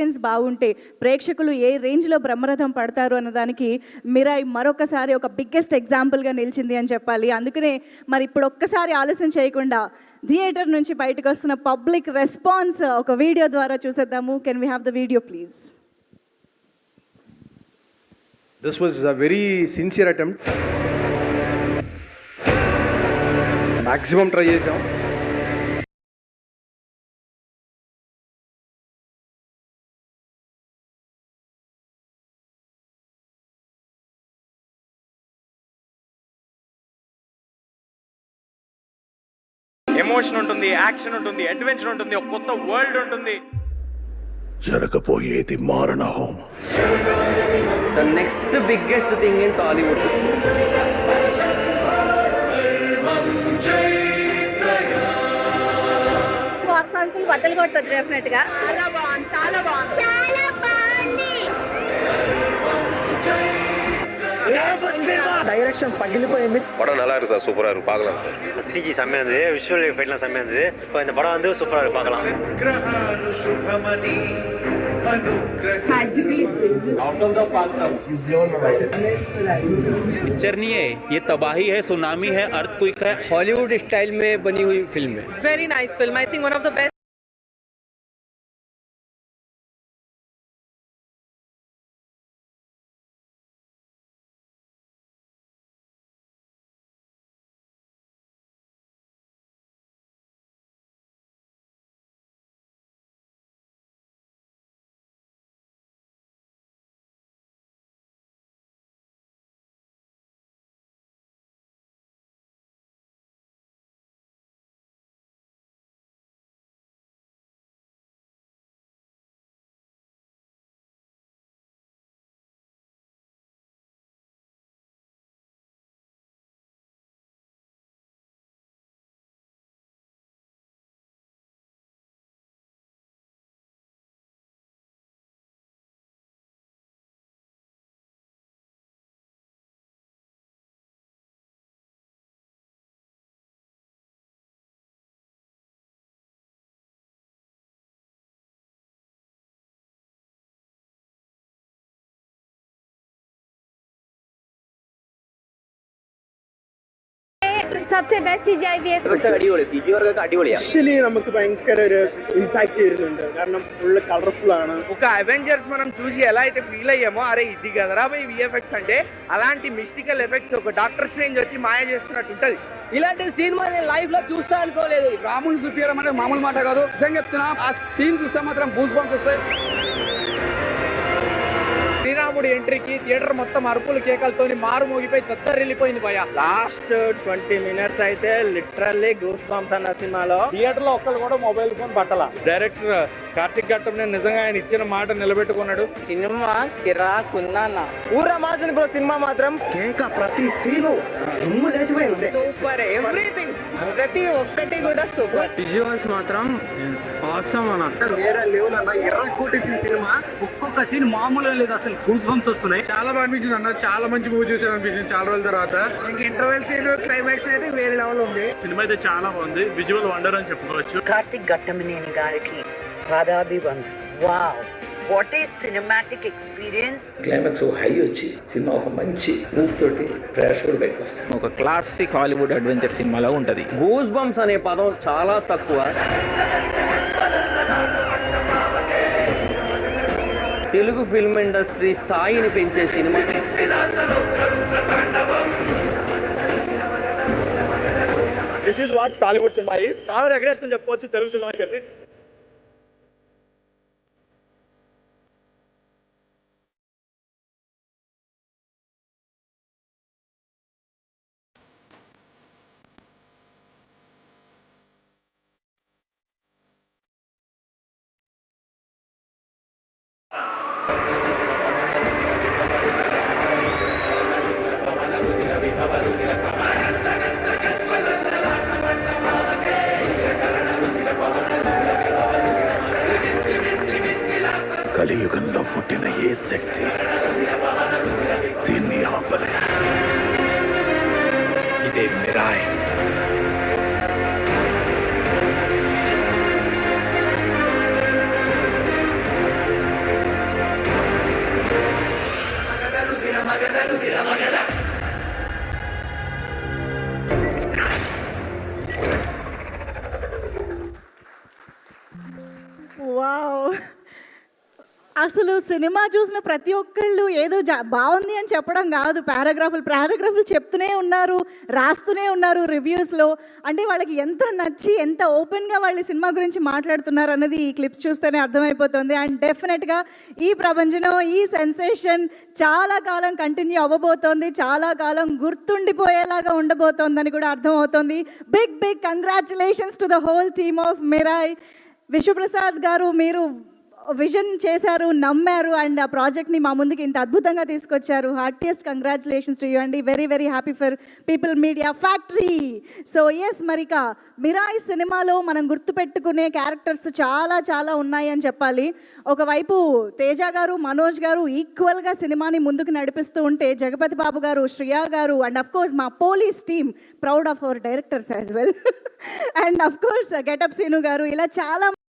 Experience బాగుంటే ప్రేక్షకులు ఏ రేంజ్లో బ్రహ్మరథం పడతారు అన్నదానికి మిరాయి మరొకసారి ఒక బిగ్గెస్ట్ ఎగ్జాంపుల్గా నిలిచింది అని చెప్పాలి. అందుకనే మరి ఇప్పుడు ఒక్కసారి ఆలస్యం చేయకుండా థియేటర్ నుంచి బయటకు వస్తున్న పబ్లిక్ రెస్పాన్స్ ఒక వీడియో ద్వారా చూసేద్దాము. Can we have the video please This was a very sincere attempt. Maximum try చేసాం ఎమోషన్ ఉంటుంది యాక్షన్ ఉంటుంది అడ్వెంచర్ ఉంటుంది ఒక కొత్త వరల్డ్ ఉంటుంది. జరగబోయేది మారణ హోమం. The next biggest thing in Tollywood. Box office బద్దలు కొట్టదు డెఫినెట్గా. చాలా బాగుంది చాలా బాగుంది. చాలా బాగుంది. டைரக்ஷன் பகிலிப்போயுமே படம் நல்லா இருக்கு சார் சூப்பராக இருக்கு பார்க்கலாம் சார் சிஜி செம்மையாக இருந்தது விஷுவல் எஃபெக்ட்லாம் செம்மையாக இருந்தது இப்போ இந்த படம் வந்து சூப்பராக இருக்கு பார்க்கலாம் चरनिए ये तबाही है सुनामी है अर्थ क्विक है हॉलीवुड स्टाइल में बनी हुई फ़िल्म है very nice film I think one of the best Sabse best G I V F പക്ഷേ അടിപൊളി. സി ജി നമുക്ക് ഭയങ്കര ഒരു ഇമ്പാക്ട് ചെയ്യുന്നുണ്ട് കാരണം ഫുള്ള് കളർഫുൾ ആണ്. ఒక అవెంజర్స్ మనం చూసి ఎలా అయితే ఫీల్ అయ్యామో అరే ఇది కదరా బై విఎఫ్ఎక్స్ అంటే అలాంటి మిస్టికల్ ఎఫెక్ట్స్ ఒక డాక్టర్ స్ట్రేంజ్ వచ్చి మాయ చేస్తున్నట్టు ఉంటది. ఇలాంటి సినిమా నేను లైఫ్లో చూస్తా అనుకోలేదు. రాముని చూపించడం అనేది మామూలు మాట కాదు. నిజంగా చెప్తున్నా ఆ సీన్ చూస్తే మాత్రం బూస్ బంప్స్ వస్తాయి. శ్రీరాముడి ఎంట్రీకి థియేటర్ మొత్తం అరుపులు కేకలతోని మారు మోగిపోయి తత్తరిల్లిపోయింది భయ లాస్ట్ ట్వంటీ మినిట్స్ అయితే లిటరల్లీ గూస్ బాంబ్స్ అన్న సినిమాలో థియేటర్లో ఒక్కరు కూడా మొబైల్ ఫోన్ పట్టల డైరెక్టర్ కార్తిక్ ఘట్టం నిజంగా ఆయన ఇచ్చిన మాట నిలబెట్టుకున్నాడు సినిమా కిరాకున్నా ఊరా మాసిన బ్రో సినిమా మాత్రం కేక ప్రతి సీను దుమ్ము లేచిపోయింది Super. Everything. ప్రతి ఒక్కటి కూడా సూపర్ విజువల్స్ మాత్రం అవసరం అన్న. వేరే లెవెల్ అన్న. ఎర్ర కొట్టేసిన సినిమా. ఒక్కొక్క సీన్ మామూలుగా లేదు అసలు. గూస్ బంప్స్ వస్తున్నాయి. చాలా బాగా అనిపించింది అన్న. చాలా మంచి మూవీ చూసాను అనిపించింది చాలా రోజుల తర్వాత. ఇంటర్వెల్ సీన్ క్లైమాక్స్ అయితే వేరే లెవెల్ ఉంది. సినిమా అయితే చాలా బాగుంది. విజువల్ వండర్ అని చెప్పుకోవచ్చు. కార్తిక్ ఘట్టమనేని గారికి పాదాభివందనం. Wow what is cinematic experience climax high వచ్చి సినిమా ఒక మంచి మూవ్ తోటి ప్రేక్షకుడు బయటకు వస్తాడు. ఒక క్లాసిక్ హాలీవుడ్ అడ్వెంచర్ సినిమాలో ఉంటది. గూస్ బంప్స్ అనే పదం చాలా తక్కువ. తెలుగు ఫిల్మ్ ఇండస్ట్రీ స్థాయిని పెంచే cinema. This is what Tollywood cinema is చాలా ఎగరేసుకుని చెప్పవచ్చు తెలుగు సినిమాకి కలియుగంలో పుట్టిన ఏ శక్తి దీన్ని ఆపలే ఇదే మిరాయి. más guerrero y. అసలు సినిమా చూసిన ప్రతి ఒక్కళ్ళు ఏదో జా బాగుంది అని చెప్పడం కాదు. పారాగ్రాఫ్లు పారాగ్రాఫ్లు చెప్తూనే ఉన్నారు రాస్తూనే ఉన్నారు రివ్యూస్లో. అంటే వాళ్ళకి ఎంత నచ్చి ఎంత ఓపెన్గా వాళ్ళు సినిమా గురించి మాట్లాడుతున్నారు అన్నది ఈ క్లిప్స్ చూస్తేనే అర్థమైపోతుంది. అండ్ డెఫినెట్గా ఈ ప్రపంచం ఈ సెన్సేషన్ చాలా కాలం కంటిన్యూ అవ్వబోతోంది చాలా కాలం గుర్తుండిపోయేలాగా ఉండబోతోందని కూడా అర్థమవుతోంది. Big big congratulations to the whole team of Mirai. Vishwaprasad గారు మీరు విజన్ చేశారు నమ్మారు అండ్ ఆ ప్రాజెక్ట్ని మా ముందుకి ఇంత అద్భుతంగా తీసుకొచ్చారు. హార్టియస్ట్ కంగ్రాచులేషన్స్ టు యూ అండి. Very very happy for people media factory so yes మరిక మిరాయ్ సినిమాలో మనం గుర్తుపెట్టుకునే క్యారెక్టర్స్ చాలా చాలా ఉన్నాయి అని చెప్పాలి. ఒకవైపు తేజ గారు మనోజ్ గారు ఈక్వల్గా సినిమాని ముందుకు నడిపిస్తూ ఉంటే జగపతి బాబు గారు శ్రియా గారు అండ్ అఫ్ కోర్స్ మా police team proud of our directors as well and of course getup Seenu గారు ఇలా చాలా